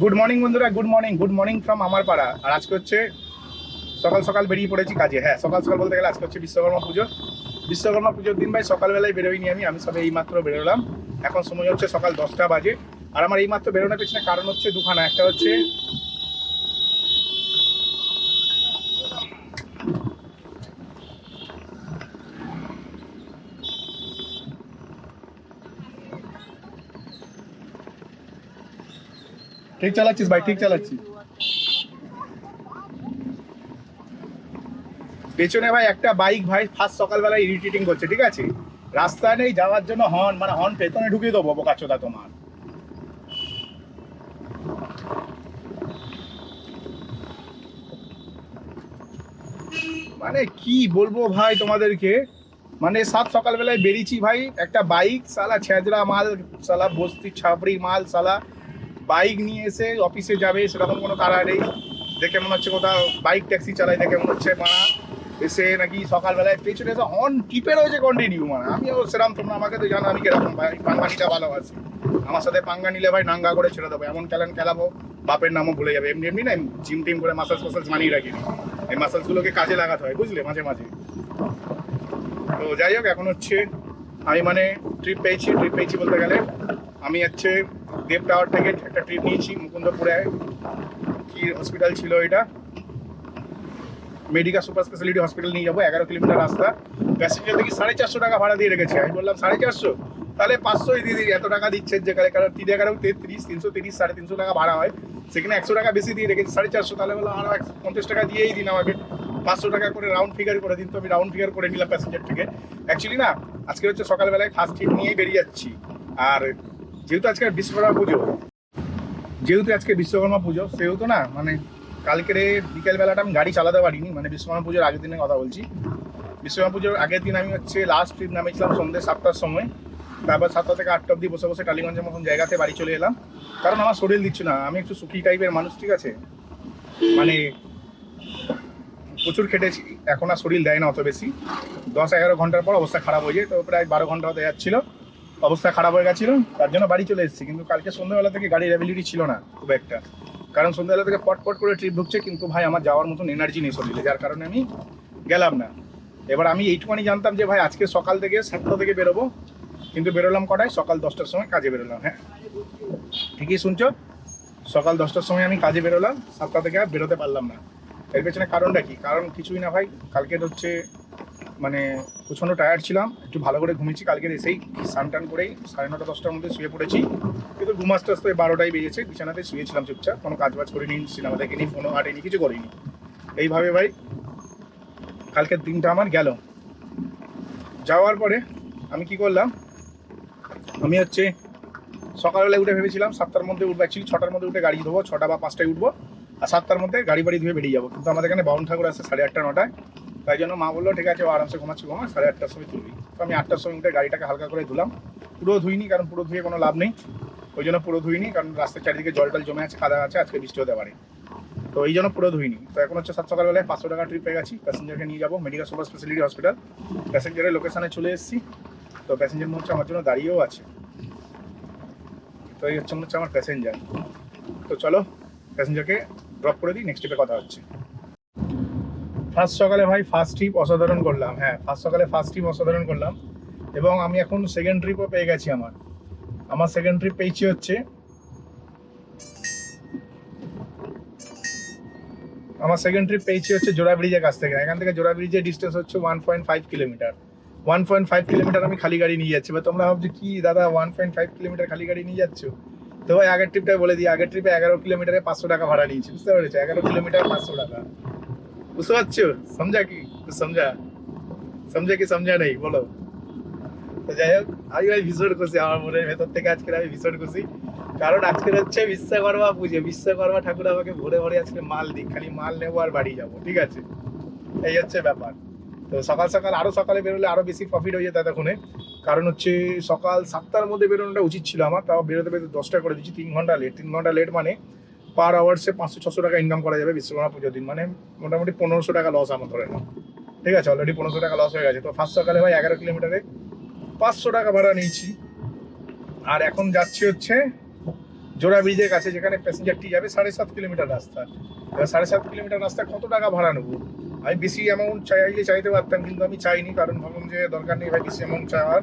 Good morning বন্ধুরা good morning good morning from আমার পাড়া। আর আজকে হচ্ছে সকাল সকাল বেরিয়ে পড়েছি কাজে। হ্যাঁ সকাল সকাল বলতে গেলে আজকে হচ্ছে বিশ্বকর্মা পুজো। বিশ্বকর্মা পুজোর দিন ভাই সকালবেলায় বেরোইনি আমি আমি সবে এইমাত্র বেরোলাম। এখন সময় হচ্ছে সকাল দশটা বাজে। আর আমার এইমাত্র বেরোনোর পেছনে কারণ হচ্ছে দুখানা। একটা হচ্ছে ঠিক চালাচ্ছিস ভাই, ঠিক চালাচ্ছিস। পেছনে ভাই একটা বাইক ভাই ফার্স্ট সকালবেলায় ইরিটেটিং করছে, ঠিক আছে? রাস্তা নেই, যাওয়ার জন্য হর্ন মানে হর্ন পেছনে ঢুকিয়ে দেবো বোকাচোদা তোমার। মানে কি বলব ভাই তোমাদেরকে? মানে সাত সকালবেলায় বেরিয়েছি ভাই, একটা বাইক সালা ছেঁচড়া মাল সালা বস্তি, ছাপড়ি মাল সালা বাইক নিয়ে এসে অফিসে যাবে সেরকম কোনো তারা নেই। দেখে মনে হচ্ছে কোথাও বাইক ট্যাক্সি চালাই, দেখে মনে হচ্ছে মানা এসে নাকি সকালবেলায় পেছনে এসে অন টিপে রয়েছে কন্টিনিউ মানে আমিও সেরকম তোমরা আমাকে তো জানো, আমি কীরকম ভাই পাঙ্গানিটা ভালোবাসি। আমার সাথে পাঙ্গা নিলে ভাই নাঙ্গা করে ছেড়ে দেবো। এমন ক্যালেন খেলাবো, বাপের নামও ভুলে যাবে। এমনি এমনি না জিম টিম করে মাসাজ ফাসাজ মানিয়ে রাখিনি এই মাসাজগুলোকে কাজে লাগাতে হয়, বুঝলে? মাঝে মাঝে। তো যাই হোক, এখন হচ্ছে আমি মানে ট্রিপ পেয়েছি ট্রিপ পেয়েছি বলতে গেলে। আমি হচ্ছে দেব টাওয়ার থেকে একটা ট্রিপ নিয়েছি, মুকুন্দপুরে। কি হসপিটাল ছিল এটা? মেডিকা সুপার স্পেশালিটি হসপিটাল নিয়ে যাব, এগারো কিলোমিটার রাস্তা। প্যাসেঞ্জার দেখি সাড়ে চারশো টাকা ভাড়া দিয়ে রেখেছে। আমি বললাম, সাড়ে চারশো? তাহলে পাঁচশোই দিয়ে দিই এত টাকা দিচ্ছেন যেখানে কারণ তিন এগারো তেত্রিশ, তিনশো তিরিশ, সাড়ে তিনশো টাকা ভাড়া হয়। সেখানে একশো টাকা বেশি দিয়ে রেখেছি, সাড়ে চারশো। তাহলে বললাম আরও পঞ্চাশ টাকা দিয়েই দিন আমাকে। পাঁচশো টাকা করে রাউন্ড ফিগার করে দিন, তো আমি রাউন্ড ফিগার করে নিলাম প্যাসেঞ্জার থেকে। অ্যাকচুয়ালি না, আজকে হচ্ছে সকালবেলায় ফার্স্ট ট্রিপ নিয়েই বেরিয়ে যাচ্ছি। আর যেহেতু আজকে বিশ্বকর্মা পুজো, যেহেতু আজকে বিশ্বকর্মা পুজো, সেহেতু না মানে কালকের বিকেলবেলাটা আমি গাড়ি চালাতে পারিনি মানে বিশ্বকর্মা পুজোর আগের দিনের কথা বলছি। বিশ্বকর্মা পুজোর আগের দিন আমি হচ্ছে লাস্ট ট্রিপ নামেছিলাম সন্ধ্যে সাতটার সময়। তারপর সাতটা থেকে আটটা অব্দি বসে বসে টালিগঞ্জের মতন জায়গাতে বাড়ি চলে এলাম। কারণ আমার শরীর দিচ্ছে না, আমি একটু সুখী টাইপের মানুষ, ঠিক আছে? মানে প্রচুর খেটেছি, এখন আর শরীর দেয় না অত বেশি। দশ এগারো ঘণ্টার পর অবস্থা খারাপ হয়ে যায়, তো প্রায় বারো ঘণ্টা হতে যাচ্ছিল। অবস্থা খারাপ হয়ে গেছিল, তার জন্য বাড়ি চলে এসেছি। কিন্তু কালকে সন্ধ্যাবেলা থেকে গাড়ির অ্যাবিলিটি ছিল না, খুব একটা। কারণ সন্ধ্যাবেলা থেকে পট পট করে ট্রিপ ঢুকছে, কিন্তু ভাই আমার যাওয়ার মতন এনার্জি নেই শরীরে, যার কারণে আমি গেলাম না। এবার আমি এইটুখানি জানতাম যে, ভাই, আজকে সকাল থেকে সাতটা থেকে বেরোবো। কিন্তু বেরোলাম কটায়? সকাল দশটার সময় কাজে বেরোলাম হ্যাঁ। ঠিকই শুনছো? সকাল দশটার সময় আমি কাজে বেরোলাম, সাতটা থেকে আর বেরোতে পারলাম না। এর পেছনে কারণটা কি? কারণ কিছুই না ভাই, কালকের হচ্ছে মানে প্রচণ্ড টায়ার্ড ছিলাম, একটু ভালো করে ঘুমিয়েছি কালকের এসেই স্নান টান করেই সাড়ে নটা, দশটার মধ্যে শুয়ে পড়েছি। কিন্তু ঘুম আস্তে আস্তে বারোটায় বেজেছে বিছানাতে শুয়েছিলাম চুপচাপ, কোনো কাজ বাজ করিনি, সিনেমা দেখিনি ফোনও হাঁটেনি কিছু করিনি। এইভাবে ভাই, কালকের দিনটা আমার গেল। যাওয়ার পরে আমি কি করলাম, আমি হচ্ছে সকালবেলায় উঠে ভেবেছিলাম সাতটার মধ্যে উঠবো অ্যাকচুয়ালি ছটার মধ্যে উঠে গাড়ি ধোবো, ছটা বা পাঁচটায় উঠবো, আর সাতটার মধ্যে গাড়ি বাড়ি ধুয়ে বেরিয়ে যাব। কিন্তু আমাদের এখানে বাউন ঠাকুর আসছে সাড়ে আটটা, নটায়। তাই জন্য মা বলল, ঠিক আছে, ও আরামসে ঘুমাচ্ছি, ঘুমা, সাড়ে আটটার সময় তুলবি। তো আমি আটটার সময় উঠে গাড়িটাকে হালকা করে ধুলাম। পুরো ধুইনি, কারণ পুরো ধুয়ে কোনো লাভ নেই। ওই জন্য পুরো ধুইনি, কারণ রাস্তার চারিদিকে জল টল জমে আছে, কাদা আছে, আজকে বৃষ্টি হতে পারে তো এই জন্য পুরো ধুইনি। তো এখন হচ্ছে সাত সকালবেলায় পাঁচশো টাকা ট্রিপ পেয়ে গেছি। প্যাসেঞ্জারকে নিয়ে যাব মেডিকেল সুপার স্পেশালিটি হসপিটাল প্যাসেঞ্জারের লোকেশনে চলে এসেছি। তো প্যাসেঞ্জার মনে হচ্ছে আমার জন্য দাঁড়িয়েও আছে। তো এই হচ্ছে মনে হচ্ছে আমার প্যাসেঞ্জার তো চলো প্যাসেঞ্জারকে ড্রপ করে দিই নেক্সট ট্রিপে কথা হচ্ছে। ফার্স্ট সকালে ভাই ফার্স্ট ট্রিপ অসাধারণ করলাম হ্যাঁ ফার্স্ট সকালে ফার্স্ট ট্রিপ অসাধারণ করলাম এবং আমি এখন সেকেন্ড ট্রিপও পেয়ে গেছি আমার। আমার সেকেন্ড ট্রিপ পেয়েছি হচ্ছে আমার সেকেন্ড ট্রিপ পেয়েছি হচ্ছে জোড়া ব্রিজের কাছ থেকে। এখান থেকে জোড়া ব্রিজের ডিস্টেন্স হচ্ছে one point five kilometre one point five kilometre আমি খালি গাড়ি নিয়ে যাচ্ছি। বা তোমরা ভাবছ, কি দাদা ওয়ান পয়েন্ট ফাইভ কিলোমিটার খালি গাড়ি নিয়ে যাচ্ছ? তো ভাই আগের ট্রিপটাই বলে দিই, আগের ট্রিপে এগারো কিলোমিটারে পাঁচশো টাকা ভাড়া নিয়েছি, বুঝতে পেরেছ? এগারো কিলোমিটার পাঁচশো টাকা। বুঝতে পারছ সমঝা কি সমঝা সমঝা কি সমঝা নেই বলো তো যাই হোক আমি ভাই ভীষণ খুশি আমার মনের ভেতর থেকে আজকে আমি ভীষণ খুশি কারণ আজকে হচ্ছে বিশ্বকর্মা পুজো বিশ্বকর্মা ঠাকুর আমাকে ভোরে ভোরে আজকে মাল দিক খালি মাল নেব আর বাড়ি যাব ঠিক আছে এই হচ্ছে ব্যাপার তো সকাল সকাল আরও সকালে বেরোলে আরও বেশি প্রফিট হয়ে যেত এতক্ষণে কারণ হচ্ছে সকাল সাতটার মধ্যে বেরোনোটা উচিত ছিল আমার তাও বেরোতে বেরোতে দশটা করে দিচ্ছি তিন ঘণ্টা লেট তিন ঘণ্টা লেট মানে পার আওয়ার্সে পাঁচশো, ছশো টাকা ইনকাম করা যাবে বিশ্বকর্মা পুজোর দিন। মানে মোটামুটি পনেরোশো টাকা লস আমার ধরে নাও ঠিক আছে অলরেডি পনেরোশো টাকা লস হয়ে গেছে। তো ফার্স্ট সকালে ভাই এগারো কিলোমিটারে পাঁচশো টাকা ভাড়া নিয়েছি। আর এখন যাচ্ছি হচ্ছে জোড়া ব্রিজের কাছে, যেখানে প্যাসেঞ্জারটি যাবে সাড়ে সাত কিলোমিটার রাস্তা। এবার সাড়ে সাত কিলোমিটার রাস্তা কত টাকা ভাড়া নেব? আমি বেশি অ্যামাউন্ট চাইলে চাইতে পারতাম, কিন্তু আমি চাইনি, কারণ ভাবলাম যে দরকার নেই ভাই বেশি অ্যামাউন্ট চাওয়ার।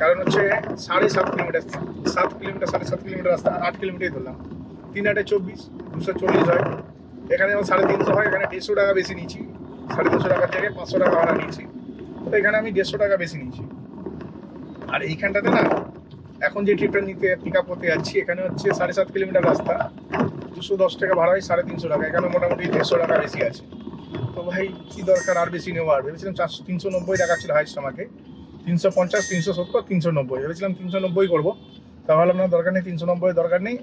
কারণ হচ্ছে সাড়ে সাত কিলোমিটার সাত কিলোমিটার সাড়ে সাত কিলোমিটার রাস্তা আট কিলোমিটারই ধরলাম। তিন আটে চব্বিশ, দুশো চল্লিশ হয়। এখানে আমার সাড়ে তিনশো হয়, এখানে দেড়শো টাকা বেশি নিচ্ছি। সাড়ে দুশো টাকার জায়গায় পাঁচশো টাকা ভাড়া নিচ্ছি। তো এখানে আমি দেড়শো টাকা বেশি নিচ্ছি। আর এইখানটাতে না, এখন যে ট্রিপটা নিতে পিক আপ করতে যাচ্ছি, এখানে হচ্ছে সাড়ে সাত কিলোমিটার রাস্তা। দুশো দশ টাকা ভাড়া হয়, সাড়ে তিনশো টাকা। এখানে মোটামুটি দেড়শো টাকা বেশি আছে। তো ভাই, কী দরকার আর বেশি নেওয়ার? ভেবেছিলাম চারশো তিনশো নব্বই টাকা ছিল হাইস্ট আমাকে। তিনশো পঞ্চাশ, তিনশো সত্তর, তিনশো নব্বই। ভেবেছিলাম তিনশো নব্বই করব। তা ভাবলাম না, দরকার নেই, তিনশো নব্বই দরকার নেই।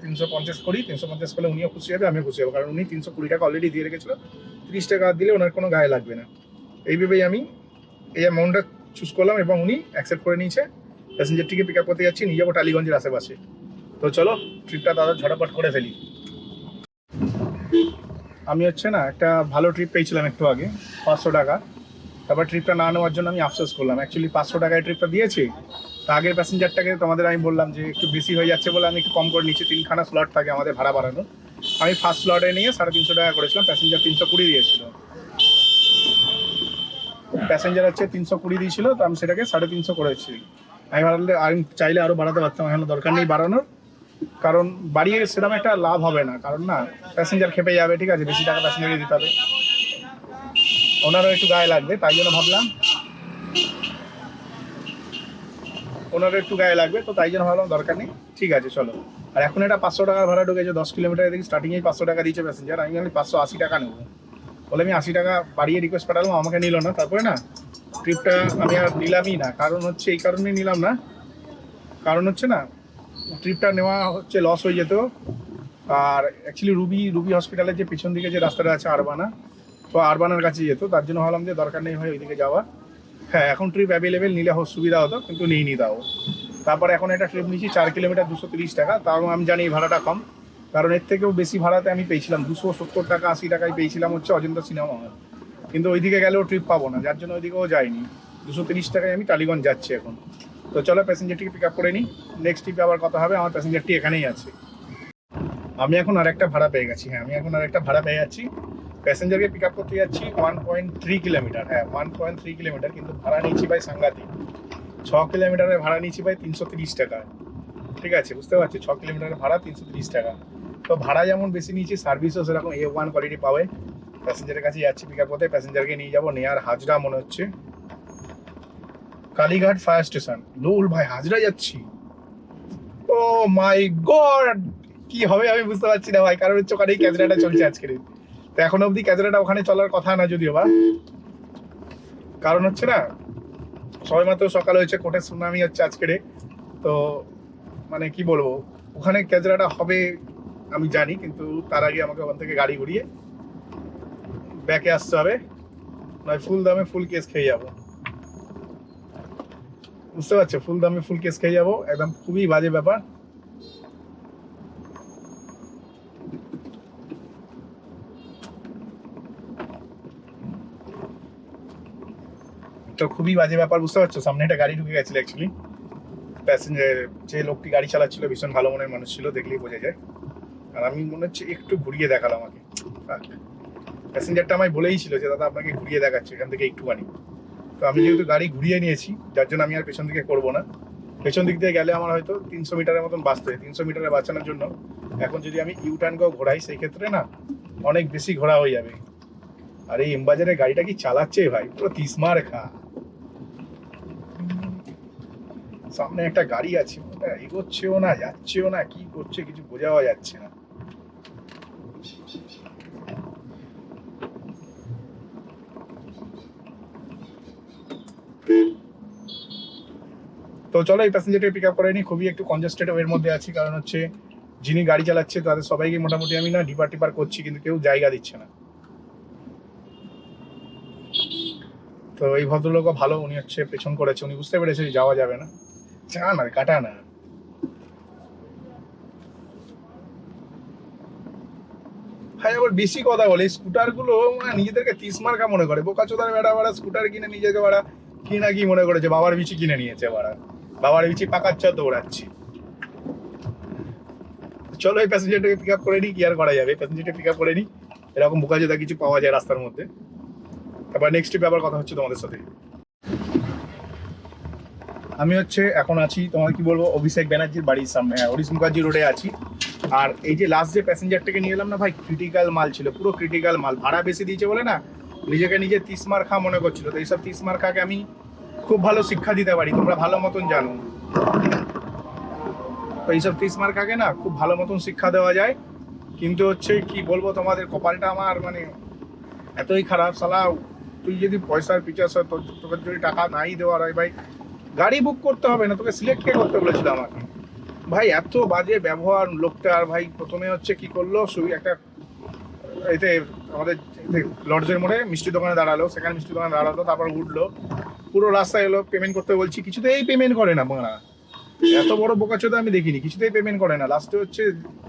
তিনশো পঞ্চাশ করি, তিনশো পঞ্চাশ করলে উনিও খুশি হবে, আমিও খুশি হব। কারণ উনি তিনশো কুড়ি টাকা অলরেডি দিয়ে রেখেছিল, তিরিশ টাকা দিলে ওনার কোনো গায়ে লাগবে না। এই ভেবেই আমি এই অ্যামাউন্টটা চুজ করলাম এবং উনি অ্যাকসেপ্ট করে নিয়েছে। প্যাসেঞ্জারটিকে পিক আপ করতে যাচ্ছি, নিয়ে যাব টালিগঞ্জের আশেপাশে। তো চলো ট্রিপটা দাদা ঝটাপট করে ফেলি। আমি হচ্ছে না, একটা ভালো ট্রিপ পেয়েছিলাম একটু আগে, পাঁচশো টাকা। তারপর ট্রিপটা না নেওয়ার জন্য আমি আফসোস করলাম। অ্যাকচুয়ালি পাঁচশো টাকায় ট্রিপটা দিয়েছি আগের প্যাসেঞ্জারটাকে তোমাদের আমি বললাম যে একটু বেশি হয়ে যাচ্ছে বলে আমি একটু কম করে নিচ্ছি তিনখানা স্লট থাকে আমাদের ভাড়া বাড়ানো। আমি ফার্স্ট স্লটে নিয়ে সাড়ে তিনশো টাকা করেছিলাম প্যাসেঞ্জার তিনশো কুড়ি দিয়েছিল। প্যাসেঞ্জার হচ্ছে তিনশো কুড়ি দিয়েছিল, তো আমি সেটাকে সাড়ে তিনশো করেছি। আমি বাড়ালে আমি চাইলে আরও বাড়াতে পারতাম, এখন দরকার নেই বাড়ানোর। কারণ বাড়িয়ে সেরকম একটা লাভ হবে না, কারণ না প্যাসেঞ্জার খেপে যাবে, ঠিক আছে? বেশি টাকা প্যাসেঞ্জারকে দিতে হবে। ওনারও একটু গায়ে লাগবে, তাই জন্য ভাবলাম ওনারও একটু গায়ে লাগবে, তো তাই জন্য ভাবলাম দরকার নেই। ঠিক আছে, চলো। আর এখন এটা পাঁচশো টাকা ভাড়া ঢুকেছে, দশ কিলোমিটার দেখি স্টার্টিংয়েই পাঁচশো টাকা দিয়েছে প্যাসেঞ্জার আমি আমি পাঁচশো আশি টাকা নেব। বলে আমি আশি টাকা বাড়িয়ে রিকোয়েস্ট পাঠালাম, আমাকে নিল না। তারপরে না ট্রিপটা আমি আর নিলামই না। কারণ হচ্ছে, এই কারণেই নিলাম না। কারণ হচ্ছে না ট্রিপটা নেওয়া হচ্ছে লস হয়ে যেত। আর অ্যাকচুয়ালি রুবি রুবি হসপিটালের যে পিছন দিকে যে রাস্তাটা আছে আরবানা তো আরবানার কাছে যেত। তার জন্য ভাবলাম যে দরকার নেই হয় ওইদিকে যাওয়া। হ্যাঁ এখন ট্রিপ অ্যাভেলেবেল নিলে সুবিধা হতো, কিন্তু নিই নি তাও। তারপর এখন একটা ট্রিপ নিচ্ছি চার কিলোমিটার দুশো তিরিশ টাকা, তাও আমি জানি এই ভাড়াটা কম। কারণ এর থেকেও বেশি ভাড়াতে আমি পেয়েছিলাম, দুশো সত্তর টাকা, আশি টাকায় পেয়েছিলাম হচ্ছে অজন্তা সিনেমা হল কিন্তু ওইদিকে গেলেও ট্রিপ পাবো না, যার জন্য ওইদিকেও যাইনি। দুশো তিরিশ টাকায় আমি টালিগঞ্জ যাচ্ছি এখন। তো চলো প্যাসেঞ্জারটিকে পিক আপ করে নিই নেক্সট ট্রিপে আবার কথা হবে, আমার প্যাসেঞ্জারটি এখানেই আছে। আমি এখন আরেকটা ভাড়া পেয়ে গেছি হ্যাঁ আমি এখন আরেকটা ভাড়া পেয়ে যাচ্ছি। প্যাসেঞ্জারকে পিক আপ করতে যাচ্ছি ওয়ান পয়েন্ট থ্রি কিলোমিটার হ্যাঁ ওয়ান পয়েন্ট থ্রি কিলোমিটার কিন্তু ভাড়া নিচ্ছি ভাই সাংঘাতিক ছ কিলোমিটারের ভাড়া নিচ্ছি ভাই তিনশো তিরিশ টাকা ঠিক আছে, বুঝতে পারছি? ছ কিলোমিটারের ভাড়া তিনশো তিরিশ টাকা। তো ভাড়া যেমন বেশি নিয়েছি সার্ভিসও সেরকম এ ওয়ান কোয়ালিটি পাবে। প্যাসেঞ্জারের কাছে যাচ্ছি পিক আপ করতে প্যাসেঞ্জারকে নিয়ে যাব নেয়ার হাজরা মনে হচ্ছে। কালীঘাট ফায়ার স্টেশন লুল ভাই, হাজরা যাচ্ছি। ও মাই গড কি হবে আমি বুঝতে পারছি না ভাই, কারণ হচ্ছে ওখানেই ক্যাজরাটা চলছে আজকের তো এখন অবধি ক্যাজরাটা ওখানে চলার কথা না যদিও বা। কারণ হচ্ছে না সবাই মাত্র সকাল হয়েছে কোর্টের সুনামি হচ্ছে আজকের তো মানে কি বলব, ওখানে ক্যাজরাটা হবে আমি জানি, কিন্তু তার আগে আমাকে ওখান থেকে গাড়ি ঘুরিয়ে ব্যাকে আসতে হবে। নয়, ফুল দামে ফুল কেস খেয়ে যাব। বুঝতে পারছ? ফুল দামে ফুল কেস খেয়ে যাব। একদম খুবই বাজে ব্যাপার। তো খুবই বাজে ব্যাপার, বুঝতে পারছ? সামনে একটা গাড়ি ঢুকে গেছিল অ্যাকচুয়ালি প্যাসেঞ্জার যে লোকটি গাড়ি চালাচ্ছিল, ভীষণ ভালো মনের মানুষ ছিল, দেখলেই বোঝা যায়। আর আমি মনে হচ্ছে একটু ঘুরিয়ে দেখালাম আমাকে। প্যাসেঞ্জারটা আমায় বলেই ছিল যে, দাদা, আপনাকে ঘুরিয়ে দেখাচ্ছে, এখান থেকে একটুখানি। তো আমি যেহেতু গাড়ি ঘুরিয়ে নিয়েছি, যার জন্য আমি আর পেছন দিকে করব না। পেছন দিক দিয়ে গেলে আমার হয়তো তিনশো মিটারের মতন বাঁচতে হয়, তিনশো মিটারে বাঁচানোর জন্য। এখন যদি আমি ইউটার্নকেও ঘোরাই, সেই ক্ষেত্রে না, অনেক বেশি ঘোরা হয়ে যাবে। আর এই এমবাজারের গাড়িটা কি চালাচ্ছে ভাই? পুরো তিসমার খা। সামনে একটা গাড়ি আছে এগোচ্ছেও না, যাচ্ছেও না, কি করছে কিছু বোঝাও যাচ্ছে না। তো চলো এই প্যাসেঞ্জারকে পিক আপ করে নিই খুবই একটু কনজেস্টেড এর মধ্যে আছি, কারণ হচ্ছে যিনি গাড়ি চালাচ্ছে তাদের সবাইকে মোটামুটি আমি না ডিপার টিপার করছি, কিন্তু কেউ জায়গা দিচ্ছে না। তো এই ভদ্রলোকও ভালো, উনি হচ্ছে পেছন করেছে, উনি বুঝতে পেরেছে যাওয়া যাবে না। চা না কাটা না ভাই আবার বেশি কথা বলে স্কুটারগুলো মানে নিজেদেরকে তিসমার্কা মনে করে। বোকা চোদার বেড়া, বাড়া স্কুটার কিনে নিজেকে বাড়া, কি না কি মনে করেছে, বাবার বিচি কিনে নিয়েছে বাড়া। বাবার বিচি পাকাচ্ছা, দৌড়াচ্ছি। চলো, এই প্যাসেঞ্জারটাকে পিক আপ করে নিই কি আর করা যাবে? প্যাসেঞ্জারটা পিক আপ করে নিই এরকম বোকাজোদা কিছু পাওয়া যায় রাস্তার মধ্যে। তারপর নেক্সট ট্রিপে আবার কথা হচ্ছে তোমাদের সাথে। আমি হচ্ছে এখন আছি তোমার কি বলব, অভিষেক ব্যানার্জির বাড়ির সামনে হ্যাঁ হরিশ মুখার্জি রোডে আছি। আর এই যে লাস্ট যে প্যাসেঞ্জারটাকে নিয়ে এলাম না ভাই ক্রিটিক্যাল মাল ছিল, পুরো ক্রিটিক্যাল মাল, ভাড়া বেশি দিয়েছে বলে না, নিজেকে নিজে তিসমার খা মনে করছিল। তো এইসব তিসমার খাকে আমি খুব ভালো শিক্ষা দিতে পারি, তোমরা ভালো মতন জানো। তো এইসব তিসমার খাকে না খুব ভালো মতন শিক্ষা দেওয়া যায়। কিন্তু হচ্ছে কি বলব তোমাদের, কপালটা আমার মানে এতই খারাপ সালা তুই যদি পয়সার পিছাস তোকে যদি টাকা নাই দেওয়ার হয় ভাই গাড়ি বুক করতে হবে না, তোকে সিলেক্ট কে করতে বলেছিল আমাকে। ভাই, এত বাজে ব্যবহার লোকটা, আর ভাই, প্রথমে হচ্ছে কি করল, শুধু একটা এতে আমাদের লর্ডসের মোড়ে মিষ্টি দোকানে দাঁড়াল, সেখানে মিষ্টি দোকানে দাঁড়াল, তারপর উঠল, পুরো রাস্তায় এলো পেমেন্ট করতে বলছি, কিছুতেই পেমেন্ট করে না বাংলা এত বড় বোকাচোদা আমি দেখিনি, কিছুতেই পেমেন্ট করে না। লাস্টে হচ্ছে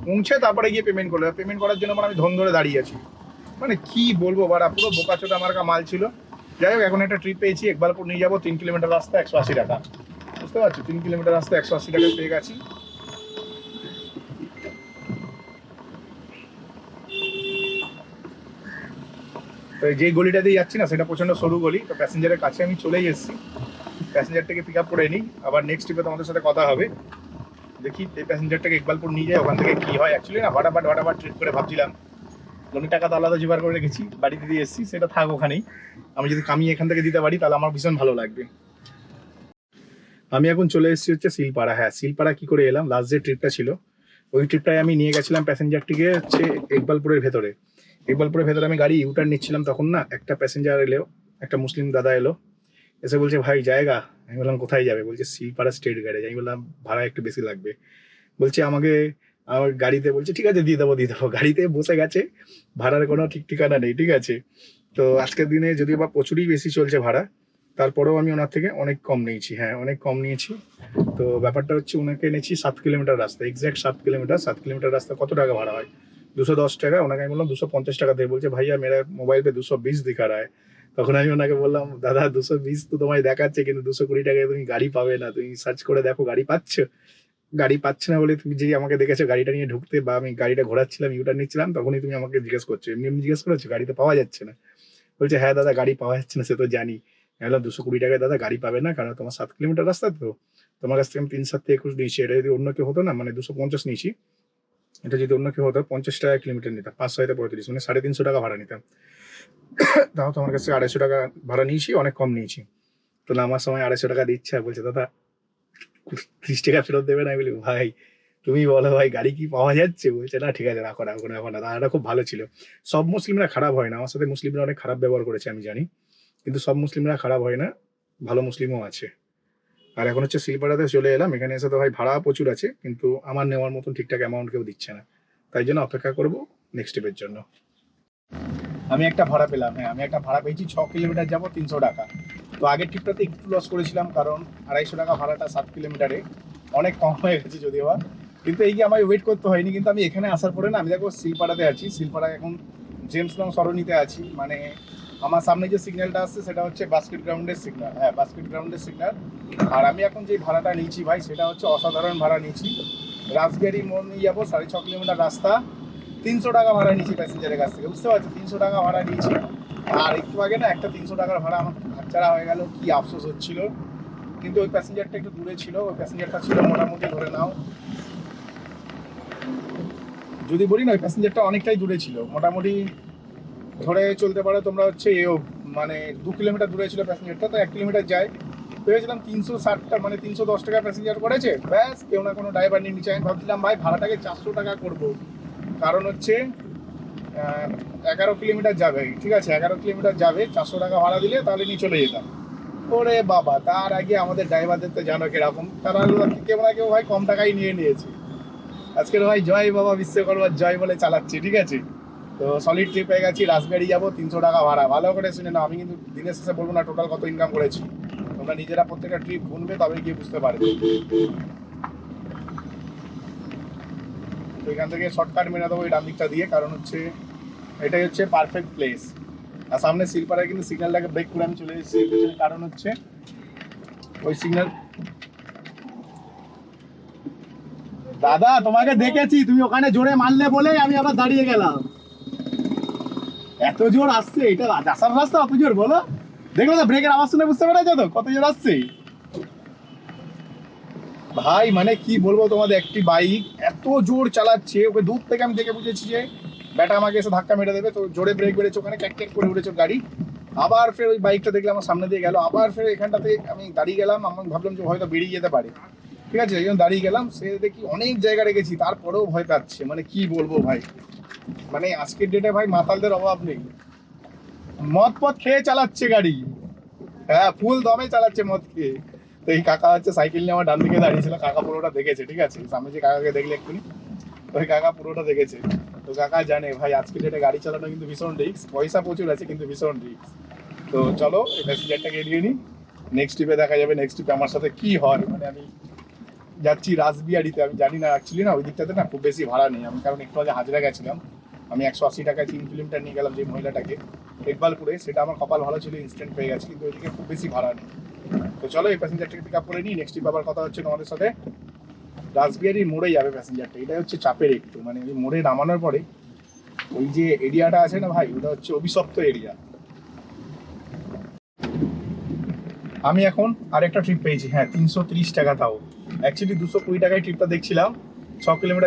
পৌঁছে তারপরে গিয়ে পেমেন্ট করল। পেমেন্ট করার জন্য মানে আমি ধন ধরে দাঁড়িয়ে আছি। মানে কি বলব, বাড়া, পুরো বোকাচোদা আমার কা মাল ছিল। যাই হোক, এখন একটা ট্রিপ পেয়েছি একবারপুর নিয়ে যাব, তিন কিলোমিটার রাস্তা, একশো আশি টাকা। বুঝতে পারছ? তিন কিলোমিটার রাস্তা, একশো আশি টাকা পেয়ে গেছি। তো যে গলিটা দিয়ে যাচ্ছি না, সেটা প্রচণ্ড সরু গলি, তো প্যাসেঞ্জারের কাছে আমি চলেই এসেছি। প্যাসেঞ্জারটাকে পিক আপ করে নিই। আবার নেক্সট ট্রিপে তোমাদের সাথে কথা হবে। দেখি, এই প্যাসেঞ্জারটাকে একবারপুর নিয়ে যাই, ওখান থেকে কী হয়। অ্যাকচুয়ালি না ভাটাভাট ভাটাভাট ট্রিপ করে ভাবছিলাম অনেক টাকা তো আলাদা জোগাড় করে রেখেছি, বাড়িতে দিয়ে এসেছি, সেটা থাক ওখানেই। আমি যদি কামিয়ে এখান থেকে দিতে পারি, তাহলে আমার ভীষণ ভালো লাগবে। আমি এখন চলে এসেছি হচ্ছে শিলপাড়া। হ্যাঁ শিলপাড়া কি করে এলাম? লাস্ট যে ট্রিপটা ছিল, ওই ট্রিপটায় আমি নিয়ে গেছিলাম প্যাসেঞ্জারটিকে হচ্ছে ইকবালপুরের ভেতরে। ইকবালপুরের ভেতরে আমি গাড়ি ইউটার্ন নিচ্ছিলাম তখন না, একটা প্যাসেঞ্জার এলো, একটা মুসলিম দাদা এলো, এসে বলছে, ভাই, জায়গা? আমি বললাম, কোথায় যাবে? বলছে, শিলপাড়া স্টেট গ্যারেজ আমি বললাম, ভাড়া একটু বেশি লাগবে। বলছে, আমাকে আমার গাড়িতে বলছে, ঠিক আছে, দিয়ে দেবো দিয়ে দেবো। গাড়িতে বসে গেছে, ভাড়ার কোনো ঠিক ঠিকানা নেই, ঠিক আছে? তো আজকের দিনে যদিও বা প্রচুরই বেশি চলছে ভাড়া, তারপরেও আমি ওনার থেকে অনেক কম নিয়েছি হ্যাঁ অনেক কম নিয়েছি। তো ব্যাপারটা হচ্ছে ওনাকে এনেছি সাত কিলোমিটার রাস্তা এক্স্যাক্ট সাত কিলোমিটার সাত কিলোমিটার রাস্তা কত টাকা ভাড়া হয়? দুশো দশ টাকা, ওনাকে আমি বললাম দুশো পঞ্চাশ টাকা দিয়ে বলছে, ভাইয়া মেরা মোবাইল পে দুশো বিশ দিখা রায়। তখন আমি ওনাকে বললাম, দাদা, দুশো বিশ তো তোমায় দেখাচ্ছে, কিন্তু দুশো কুড়ি টাকায় তুমি গাড়ি পাবে না, তুমি সার্চ করে দেখো, গাড়ি পাচ্ছ? গাড়ি পাচ্ছে না বলে তুমি যে আমাকে দেখেছ গাড়িটা নিয়ে ঢুকতে বা আমি গাড়িটা ঘোরাচ্ছিলাম ইউটার নিচ্ছিলাম, তখনই তুমি আমাকে জিজ্ঞেস করছ। এমনি এমনি জিজ্ঞেস করেছ, গাড়ি তো পাওয়া যাচ্ছে না। বলছে হ্যাঁ দাদা, গাড়ি পাওয়া যাচ্ছে না, সে তো জানি। বললাম দুশো কুড়ি টাকায় দাদা, গাড়ি পাবে না, কারণ তোমার সাত কিলোমিটার রাস্তা তো। তোমার কাছ থেকে আমি তিন, সাত থেকে একুশ নিয়েছি এটা যদি অন্য কেউ হতো না মানে দুশো পঞ্চাশ নিয়েছি, এটা যদি অন্য কেউ হতো, পঞ্চাশ টাকা কিলোমিটার নিতাম, পাঁচশো হয়তো পঁয়ত্রিশ মানে সাড়ে তিনশো টাকা ভাড়া নিতাম। তাও তোমার কাছে আড়াইশো টাকা ভাড়া নিয়েছি, অনেক কম নিয়েছি। তো নামার সময় আড়াইশো টাকা দিচ্ছে বলছে, দাদা ত্রিশ টাকা ফেরত দেবে না। আমি বলি, ভাই, তুমি বলো ভাই, গাড়ি কি পাওয়া যাচ্ছে? বলছে, না, ঠিক আছে রাখো রাখো রাখো না। দাদাটা খুব ভালো ছিল। সব মুসলিমরা খারাপ হয় না। আমার সাথে মুসলিমরা অনেক খারাপ ব্যবহার করেছে, আমি জানি। কিন্তু সব মুসলিমরা খারাপ হয় না। ভালো মুসলিমও আছে। আর এখন হচ্ছে শিলপাড়াতে চলে এলাম। এখানে এসে তো ভাই ভাড়া প্রচুর আছে, কিন্তু আমার নেওয়ার মতন ঠিকঠাক অ্যামাউন্ট কেউ দিচ্ছে না। তাই জন্য অপেক্ষা করব নেক্সট স্টেপের জন্য। আমি একটা ভাড়া পেলাম। হ্যাঁ আমি একটা ভাড়া পেয়েছি, ছ কিলোমিটার যাব, তিনশো টাকা। তো আগের ট্রিপটাতে একটু লস করেছিলাম কারণ আড়াইশো টাকা ভাড়াটা সাত কিলোমিটারে অনেক কম হয়ে গেছে যদিও বা। কিন্তু এই যে আমায় ওয়েট করতে হয়নি, কিন্তু আমি এখানে আসার পরে না, আমি দেখো শিলপাড়াতে আছি, শিলপাড়ায় এখন জেমস লং সরণিতে আছি। মানে আমার সামনে যে সিগন্যালটা আসছে, সেটা হচ্ছে বাস্কেট গ্রাউন্ডের সিগন্যাল হ্যাঁ বাস্কেট গ্রাউন্ডের সিগন্যাল আর আমি এখন যে ভাড়াটা নিয়েছি ভাই, সেটা হচ্ছে অসাধারণ ভাড়া নিয়েছি। রাজবাড়ি মোড় নিয়ে যাব, সাড়ে ছ কিলোমিটার রাস্তা। তিনশো টাকা ভাড়া নিয়েছি প্যাসেঞ্জারের কাছ থেকে, বুঝতে পারছি? তিনশো টাকা ভাড়া নিয়েছি। আর একটু আগে না, একটা তিনশো টাকার ভাড়া আমার হাতছাড়া হয়ে গেল, কি আফসোস হচ্ছিল। কিন্তু ওই প্যাসেঞ্জারটা একটু দূরে ছিল, ওই প্যাসেঞ্জারটা ছিল, মোটামুটি ধরে নাও। যদি বলি না, ওই প্যাসেঞ্জারটা অনেকটাই দূরে ছিল। মোটামুটি ধরে চলতে পারো তোমরা হচ্ছে এও মানে দু কিলোমিটার দূরে ছিল প্যাসেঞ্জারটা তো এক কিলোমিটার যায়। ভেবেছিলাম তিনশো ষাটটা মানে তিনশো দশ টাকা প্যাসেঞ্জার করেছে। ব্যাস, কেউ না কোনো ড্রাইভার নিয়ে নিচ্ছে আমি ভাবছিলাম, ভাই, ভাড়াটাকে চারশো টাকা করব। কারণ হচ্ছে এগারো কিলোমিটার যাবে, ঠিক আছে? এগারো কিলোমিটার যাবে, চারশো টাকা ভাড়া দিলে তাহলে নিয়ে চলে যেতাম। ওরে বাবা, তার আগে আমাদের ড্রাইভারদের তো জানো কীরকম। তারা কেউ না কেউ ভাই কম টাকাই নিয়ে নিয়েছে। আজকের ভাই জয় বাবা বিশ্বকর্মার জয় বলে চালাচ্ছি, ঠিক আছে? তো সলিড ট্রিপ হয়ে গেছি রাজবাড়ি যাব, তিনশো টাকা ভাড়া। ভালো করে শুনে না আমি কিন্তু দিনের শেষে বলব না টোটাল কত ইনকাম করেছি। তোমরা নিজেরা প্রত্যেকটা ট্রিপ গুনবে তবে গিয়ে বুঝতে পারবে। তো এখান থেকে শর্টকাট মেনে দেবো এই ডান দিকটা দিয়ে, কারণ হচ্ছে এটাই হচ্ছে পারফেক্ট প্লেস আর সামনে শিলপাড়ায় কিন্তু সিগন্যালটাকে ব্রেক করে আমি চলে এসেছি পেছনে কারণ হচ্ছে ওই সিগন্যাল দাদা, তোমাকে দেখেছি, তুমি ওখানে জোরে মারলে বলেই আমি আবার দাঁড়িয়ে গেলাম। এত জোর আসছে, এটা আসার রাস্তা অত জোর, বলো। দেখল তো ব্রেকের আওয়াজ শুনে বুঝতে পেরেছ তো, কত জোর আসছে। ভাই মানে কি বলব তোমাদের, একটি বাইক এত জোর চালাচ্ছে, ওকে দূর থেকে আমি দেখে বুঝেছি যে ব্যাটা আমাকে এসে ধাক্কা মেরে দেবে, তো জোরে ব্রেক বেড়েছে, ওখানে ক্যাক ক্যাক করে উঠেছে গাড়ি। আবার ফের ওই বাইকটা দেখলে আমার সামনে দিয়ে গেল, আবার ফের এখানটাতে আমি দাঁড়িয়ে গেলাম, আমি ভাবলাম যে হয়তো বেরিয়ে যেতে পারে। ঠিক আছে, এই দাঁড়িয়ে গেলাম, সে দেখি অনেক জায়গা রেখেছি, তারপরেও ভয় পাচ্ছে মানে কি বলব ভাই? মানে আজকের ডেটে ভাই মাতালদের অভাব নেই। মদ পথ খেয়ে চালাচ্ছে গাড়ি। হ্যাঁ ফুল দমে চালাচ্ছে মদ খেয়ে। তো এই কাকা হচ্ছে সাইকেল নিয়ে আমার ডান দিকে দাঁড়িয়েছিল, কাকা পুরোটা দেখেছে, ঠিক আছে? সামনে যে কাকাকে দেখলে একটু ওই কাকা পুরোটা দেখেছে। তো কাকা জানে, ভাই, আজকে ডেটে গাড়ি চালানো কিন্তু ভীষণ রিক্স পয়সা প্রচুর আছে কিন্তু ভীষণ রিক্স তো চলো, এই প্যাসেঞ্জারটাকে এড়িয়ে নিই। নেক্সট ট্রিপে দেখা যাবে নেক্সট ট্রিপে আমার সাথে কি হয়? মানে আমি যাচ্ছি রাসবিহারিতে, আমি জানি না অ্যাকচুয়ালি না, ওই দিকটাতে না খুব বেশি ভাড়া নেই। আমি কারণ একটু আগে হাজরা গেছিলাম। আমি একশো আশি টাকায় তিন কিলোমিটার নিয়ে গেলাম যে মহিলাটাকে ইকবালপুরে সেটা আমার কপাল ভালো ছিল ইনস্ট্যান্ট পেয়ে গেছে, কিন্তু ওইদিকে খুব বেশি ভাড়া নেই। তো চলো এই প্যাসেঞ্জারটাকে পিক আপ করে নিই। নেক্সট ট্রিপ আবার কথা হচ্ছে তোমাদের সাথে। রাসবিহারির মোড়ে যাবে প্যাসেঞ্জারটা এটাই হচ্ছে চাপের একটু। মানে ওই মোড়ে নামানোর পরে ওই যে এরিয়াটা আছে না ভাই, ওটা হচ্ছে অভিশপ্ত এরিয়া আমি এখন আরেকটা ট্রিপ পেয়েছি। হ্যাঁ তিনশো টাকা তাও। অ্যাকচুয়ালি দুশো কুড়ি টাকায় ট্রিপটা দেখছিলাম। ছ কিলোমিটার